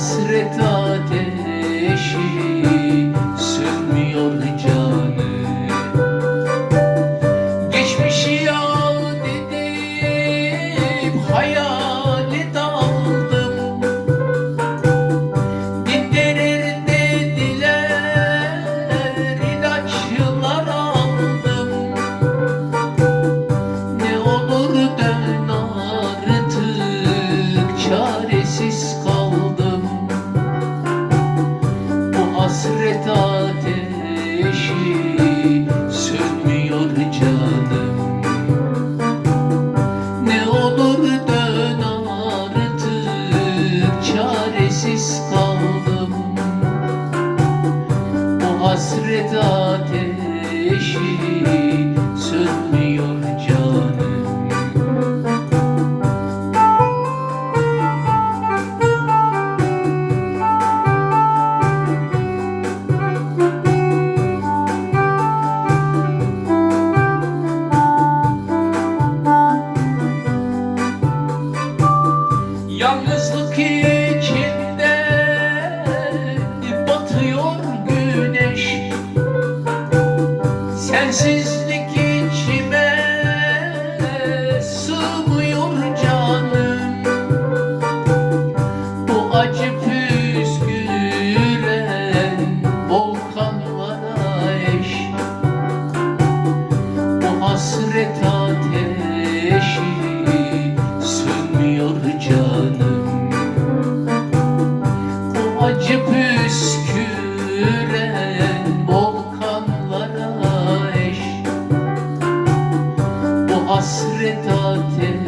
hasret al. hasret ateş. canım. Bu acı püsküren volkanlara eş. Bu hasret ateş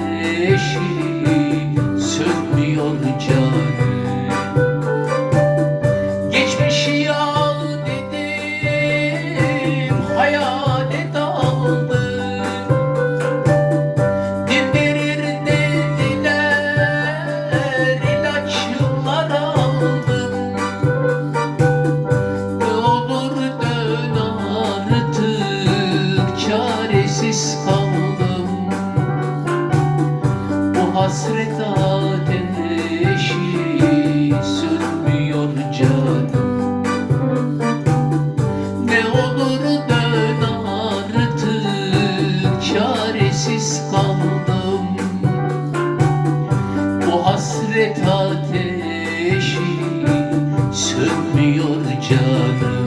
sensiz kaldım. Bu hasret ateşi sönmüyor canım. Ne olur dön artık çaresiz kaldım. Bu hasret ateşi sönmüyor canım.